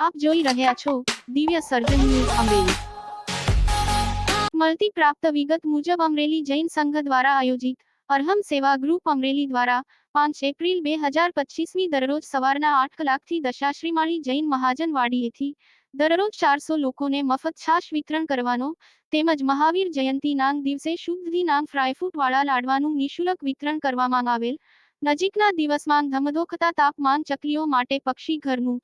આપ જોઈ રહ્યા છો દિવ્ય સર્જન ન્યૂઝ અમરેલી. મળતી પ્રાપ્ત વિગત મુજબ અમરેલી જૈન સંઘ દ્વારા આયોજિત અરહમ સેવા ગ્રુપ અમરેલી દ્વારા પાંચ એપ્રિલ બે હજાર પચીસમી દરરોજ સવારના આઠ કલાકથી દશાશ્રીમાળી જૈન મહાજન વાડીએથી દરરોજ ચારસો લોકોને મફત છાશ વિતરણ કરવાનો તેમજ મહાવીર જયંતી નાંગ દિવસે શુદ્ધથી નાંગ ફ્રાયફ્રૂટ વાળા લાડવાનું નિઃશુલ્ક વિતરણ કરવામાં આવેલ. નજીકના દિવસમાં ધમધોખતા તાપમાન ચકલીઓ માટે પક્ષી ઘરનું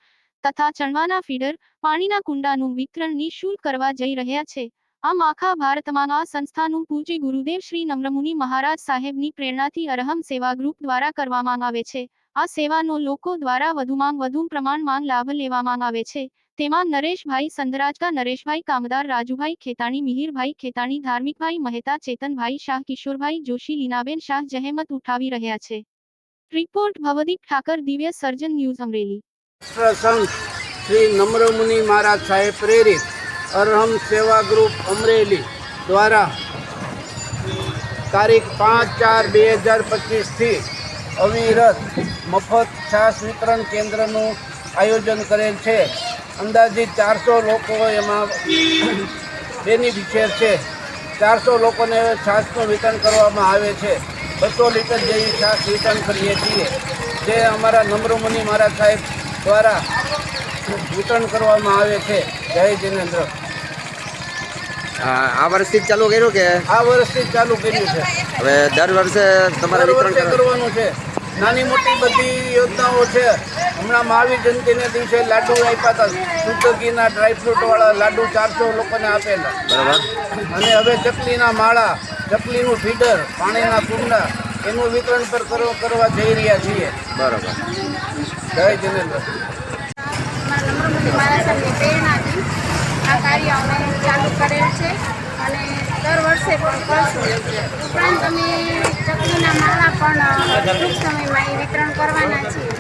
તથા ચણવાના ફીડર પાણીના કુંડાનું વિતરણ નિઃશુલ્ક કરવા જઈ રહ્યા છે. આમ આખા ભારતમાં આ સંસ્થાનું પૂજ્ય ગુરુદેવ શ્રી નમ્રમુનિ મહારાજ સાહેબની પ્રેરણાથી અરહમ સેવા ગ્રુપ દ્વારા કરવામાં આવે છે. આ સેવાનો લોકો દ્વારા વધુમાં વધુ પ્રમાણમાં લાભ લેવામાં આવે છે. તેમાં નરેશભાઈ સંદરાજકા, નરેશભાઈ કામદાર, રાજુભાઈ ખેતાણી, મિહિરભાઈ ખેતાણી, ધાર્મિકભાઈ મહેતા, ચેતનભાઈ શાહ, કિશોરભાઈ જોશી, લીનાબેન શાહ, જહેમત ઉઠાવી રહ્યા છે. રિપોર્ટ ભવદીપ ઠાકર, દિવ્ય સર્જન ન્યૂઝ અમરેલી. સંત શ્રી નમ્રમુનિ મહારાજ સાહેબ પ્રેરિત અરહમ સેવા ગ્રુપ અમરેલી દ્વારા તારીખ પાંચ ચાર બે હજાર પચીસથી અવિરત મફત છાસ વિતરણ કેન્દ્રનું આયોજન કરેલ છે. અંદાજિત ચારસો લોકો એમાં બેનિફિશિયર છે. ચારસો લોકોને છાસનું વિતરણ કરવામાં આવે છે. બસો લીટર જેવી છાસ વિતરણ કરીએ છીએ. જે અમારા નમ્રમુનિ મહારાજ સાહેબ દ્વારા વિતરણ કરવામાં આવે છે. જય જિનેન્દ્ર. આ આ વર્ષથી ચાલુ કર્યું કે? આ વર્ષથી ચાલુ કર્યું છે. હવે દર વર્ષે તમારે વિતરણ કરવાનું છે. નાની મોટી બધી યોજનાઓ છે. હમણાં મહાવીર જયંતિને દિવસે લાડુ આપ્યા હતા. શુદ્ધ ઘીના ડ્રાયફ્રૂટ વાળા લાડુ ચારસો લોકોને આપેલા. બરાબર. અને હવે ચકલીના માળા ચકલીનું ફીડર પાણીના કુંડા એનું વિતરણ પર કરો- કરવા જઈ રહ્યા છીએ. બરાબર. જય જિનેન્દ્ર. મહારાજ સાહેબની પ્રેરણાથી આ કાર્ય અમે ચાલુ કરેલ છે અને દર વર્ષે પણ કરશું. ઉપરાંત અમે ચકલીના માળા પણ ટૂંક સમયમાં એ વિતરણ કરવાના છીએ.